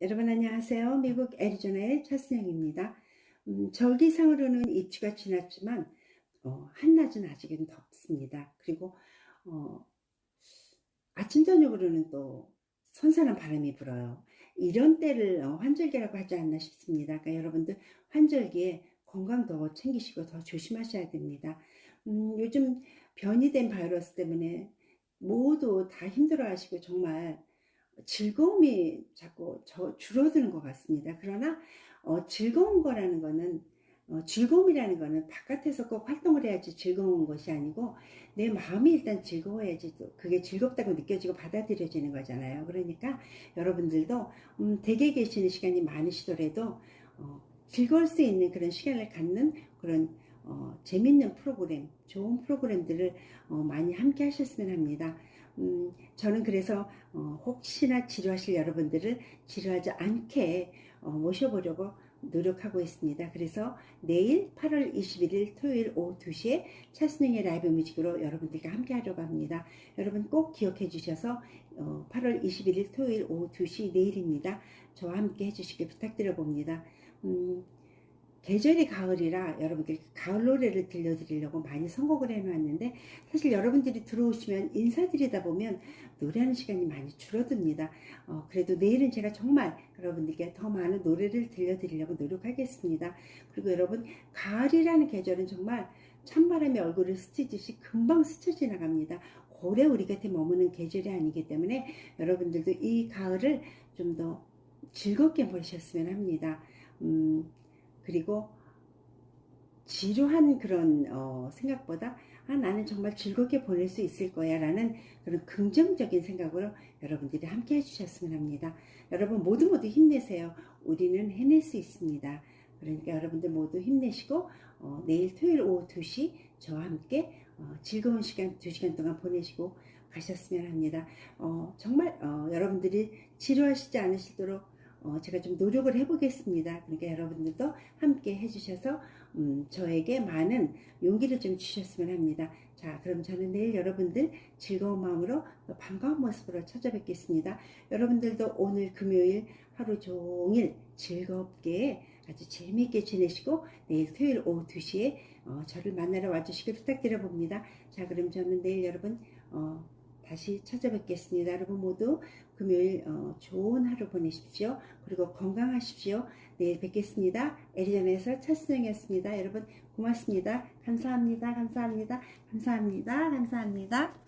여러분 안녕하세요. 미국 애리조나의 차순영입니다. 음, 절기상으로는 입추가 지났지만 어, 한낮은 아직은 덥습니다. 그리고 어, 아침 저녁으로는 또 선선한 바람이 불어요. 이런 때를 어, 환절기라고 하지 않나 싶습니다. 그러니까 여러분들 환절기에 건강 더 챙기시고 더 조심하셔야 됩니다. 음, 요즘 변이된 바이러스 때문에 모두 다 힘들어하시고 정말 즐거움이 자꾸 저 줄어드는 것 같습니다. 그러나 어, 즐거운 거라는 거는 어, 즐거움이라는 거는 바깥에서 꼭 활동을 해야지 즐거운 것이 아니고 내 마음이 일단 즐거워야지 또 그게 즐겁다고 느껴지고 받아들여지는 거잖아요. 그러니까 여러분들도 음, 댁에 계시는 시간이 많으시더라도 어, 즐거울 수 있는 그런 시간을 갖는 그런 어, 재밌는 프로그램, 좋은 프로그램들을 어, 많이 함께 하셨으면 합니다. 음, 저는 그래서 어, 혹시나 지루하실 여러분들을 지루하지 않게 어, 모셔보려고 노력하고 있습니다. 그래서 내일 8월 21일 토요일 오후 2시에 차순영의 라이브 뮤직으로 여러분들과 함께 하려고 합니다. 여러분 꼭 기억해 주셔서 어, 8월 21일 토요일 오후 2시 내일입니다. 저와 함께 해주시길 부탁드려 봅니다. 음, 계절이 가을이라 여러분들 가을 노래를 들려드리려고 많이 선곡을 해놓았는데 사실 여러분들이 들어오시면 인사드리다 보면 노래하는 시간이 많이 줄어듭니다. 어, 그래도 내일은 제가 정말 여러분들께 더 많은 노래를 들려드리려고 노력하겠습니다. 그리고 여러분 가을이라는 계절은 정말 찬바람이 얼굴을 스치듯이 금방 스쳐 지나갑니다. 오래 우리 곁에 머무는 계절이 아니기 때문에 여러분들도 이 가을을 좀 더 즐겁게 보셨으면 합니다. 음, 그리고 지루한 그런 어, 생각보다 아, 나는 정말 즐겁게 보낼 수 있을 거야 라는 그런 긍정적인 생각으로 여러분들이 함께 해주셨으면 합니다. 여러분 모두 모두 힘내세요. 우리는 해낼 수 있습니다. 그러니까 여러분들 모두 힘내시고 어, 내일 토요일 오후 2시 저와 함께 어, 즐거운 시간 2시간 동안 보내시고 가셨으면 합니다. 어, 정말 어, 여러분들이 지루하시지 않으시도록 어, 제가 좀 노력을 해보겠습니다. 그러니까 여러분들도 함께 해주셔서 음, 저에게 많은 용기를 좀 주셨으면 합니다. 자, 그럼 저는 내일 여러분들 즐거운 마음으로 또 반가운 모습으로 찾아뵙겠습니다. 여러분들도 오늘 금요일 하루 종일 즐겁게 아주 재미있게 지내시고 내일 토요일 오후 2시에 어, 저를 만나러 와주시길 부탁드려 봅니다. 자, 그럼 저는 내일 여러분 어, 다시 찾아뵙겠습니다. 여러분 모두 금요일 어, 좋은 하루 보내십시오. 그리고 건강하십시오. 내일 뵙겠습니다. 애리전에서 차순영이었습니다. 여러분 고맙습니다. 감사합니다. 감사합니다. 감사합니다. 감사합니다.